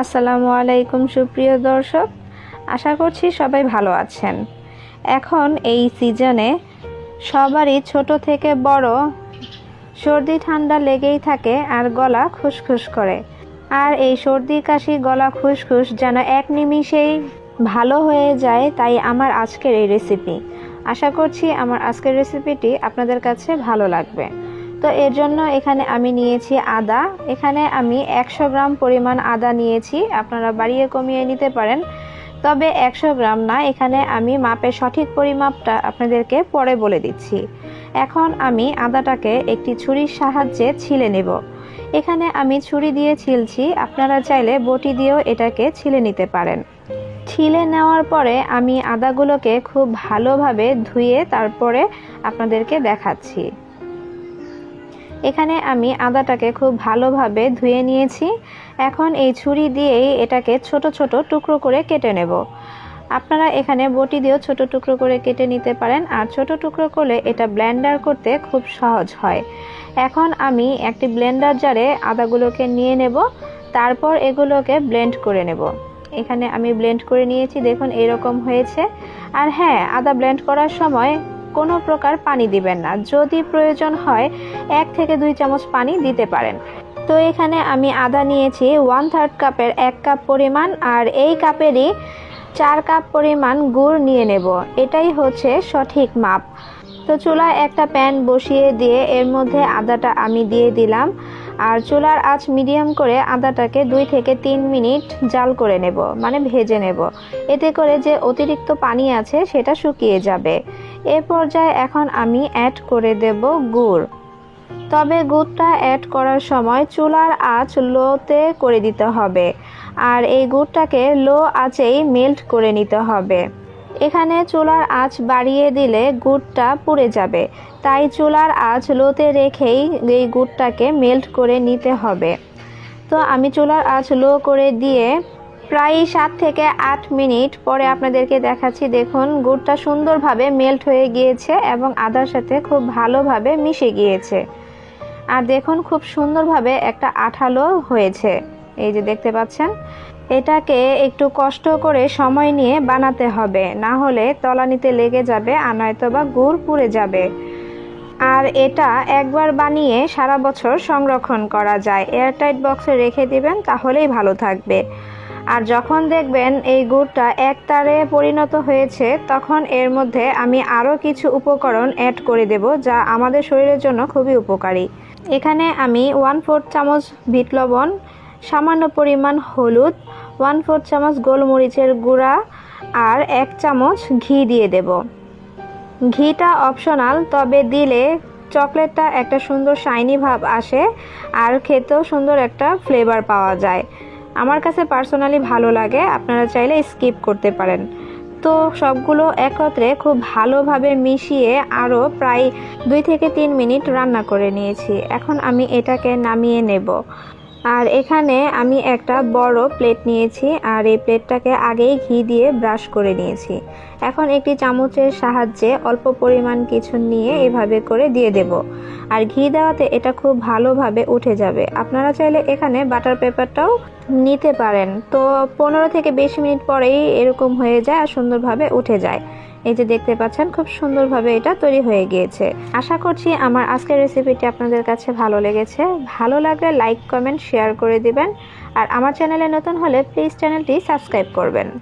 আসসালামু আলাইকুম সুপ্রিয় দর্শক, আশা করছি সবাই ভালো আছেন। এখন এই সিজনে সবারই ছোট থেকে বড় সর্দি ঠান্ডা লেগেই থাকে আর গলা খুসখুস করে। আর এই সর্দি কাশি, গলা খুসখুস যেন এক নিমিষেই ভালো হয়ে যায় তাই আমার আজকের এই রেসিপি আশা করছি আমার আজকের রেসিপিটি আপনাদের কাছে ভালো লাগবে। তো এর জন্য এখানে আমি নিয়েছি আদা। এখানে আমি একশো গ্রাম পরিমাণ আদা নিয়েছি। আপনারা বাড়িয়ে কমিয়ে নিতে পারেন। তবে একশো গ্রাম না, এখানে আমি মাপের সঠিক পরিমাপটা আপনাদেরকে পরে বলে দিচ্ছি। এখন আমি আদাটাকে একটি ছুরির সাহায্যে ছিলে নেব। এখানে আমি ছুরি দিয়ে ছিলছি। আপনারা চাইলে বটি দিয়েও এটাকে ছিলে নিতে পারেন। ছিলে নেওয়ার পরে আমি আদাগুলোকে খুব ভালোভাবে ধুয়ে তারপরে আপনাদেরকে দেখাচ্ছি। এখানে আমি আদাটাকে খুব ভালোভাবে ধুয়ে নিয়েছি। এখন এই ছুরি দিয়েই এটাকে ছোট ছোট টুকরো করে কেটে নেব। আপনারা এখানে বটি দিয়েও ছোট টুকরো করে কেটে নিতে পারেন, আর ছোট টুকরো করলে এটা ব্লেন্ডার করতে খুব সহজ হয়। এখন আমি একটি ব্লেন্ডার জারে আদাগুলোকে নিয়ে নেব, তারপর এগুলোকে ব্লেন্ড করে নেব। এখানে আমি ব্লেন্ড করে নিয়েছি, দেখুন এরকম হয়েছে। আর হ্যাঁ আদা ব্লেন্ড করার সময় কোনো প্রকার পানি দিবেন না। যদি প্রয়োজন হয়, এক থেকে দুই চামচ পানি দিতে পারেন। তো এখানে আমি আদা নিয়েছি ওয়ান থার্ড কাপের এক কাপ পরিমাণ, আর এই কাপেরই চার কাপ পরিমাণ গুড় নিয়ে নেব। এটাই হচ্ছে সঠিক মাপ। তো চুলায় একটা প্যান বসিয়ে দিয়ে এর মধ্যে আদাটা আমি দিয়ে দিলাম, আর চুলার আঁচ মিডিয়াম করে আদাটাকে দুই থেকে তিন মিনিট জাল করে নেব মানে ভেজে নেব। এতে করে যে অতিরিক্ত পানি আছে, সেটা শুকিয়ে যাবে। এ পর্যায়ে এখন আমি অ্যাড করে দেব গুড়। তবে গুড়টা অ্যাড করার সময় চুলার আঁচ লোতে করে দিতে হবে, আর এই গুড়টাকে লো আঁচেই মেল্ট করে নিতে হবে। এখানে চুলার আঁচ বাড়িয়ে দিলে গুড়টা পুড়ে যাবে, তাই চুলার আঁচ লোতে রেখেই এই গুড়টাকে মেল্ট করে নিতে হবে। তো আমি চুলার আঁচ লো করে দিয়ে প্রায় সাত থেকে আট মিনিট পরে আপনাদেরকে দেখাচ্ছি, দেখুন, গুড়টা সুন্দরভাবে মেল্ট হয়ে গিয়েছে এবং আদার সাথে খুব ভালোভাবে মিশে গিয়েছে। আর দেখুন, খুব সুন্দরভাবে একটা আঠালো হয়েছে। এই যে দেখতে পাচ্ছেন, এটাকে একটু কষ্ট করে সময় নিয়ে বানাতে হবে, না হলে তলানিতে লেগে যাবে আর নয়তো বা গুড় পুড়ে যাবে। আর এটা একবার বানিয়ে সারা বছর সংরক্ষণ করা যায়। এয়ারটাইট বক্সে রেখে দিবেন, তাহলেই ভালো থাকবে। আর যখন দেখবেন এই গুড়টা একতারে পরিণত হয়েছে, তখন এর মধ্যে আমি আরও কিছু উপকরণ অ্যাড করে দেব যা আমাদের শরীরের জন্য খুবই উপকারী। এখানে আমি ওয়ান ফোর্থ চামচ বিট লবণ, সামান্য পরিমাণ হলুদ ওয়ান ফোর্থ চামচ গোলমরিচের গুঁড়া আর এক চামচ ঘি দিয়ে দেব। ঘিটা অপশনাল তবে দিলে চকলেটটা একটা সুন্দর শাইনি ভাব আসে আর খেতেও সুন্দর একটা ফ্লেভার পাওয়া যায়। আমার কাছে পার্সোনালি ভালো লাগে, আপনারা চাইলে স্কিপ করতে পারেন। তো সবগুলো একত্রে খুব ভালোভাবে মিশিয়ে আরও প্রায় দুই থেকে তিন মিনিট রান্না করে নিয়েছি। এখন আমি এটাকে নামিয়ে নেব। আর এখানে আমি একটা বড় প্লেট নিয়েছি আর এই প্লেটটাকে আগেই ঘি দিয়ে ব্রাশ করে নিয়েছি। এখন একটি চামচের সাহায্যে অল্প পরিমাণ কিছু নিয়ে এভাবে করে দিয়ে দেব। আর ঘি দেওয়াতে এটা খুব ভালোভাবে উঠে যাবে। আপনারা চাইলে এখানে বাটার পেপারটাও নিতে পারেন। তো পনেরো থেকে বিশ মিনিট পরেই এরকম হয়ে যায় আর সুন্দরভাবে উঠে যায়। এই যে দেখতে পাচ্ছেন, খুব সুন্দরভাবে এটা তৈরি হয়ে গিয়েছে। আশা করছি আমার আজকের রেসিপিটি আপনাদের কাছে ভালো লেগেছে। ভালো লাগলে লাইক কমেন্ট শেয়ার করে দিবেন। আর আমার চ্যানেলে নতুন হলে প্লিজ চ্যানেলটি সাবস্ক্রাইব করবেন।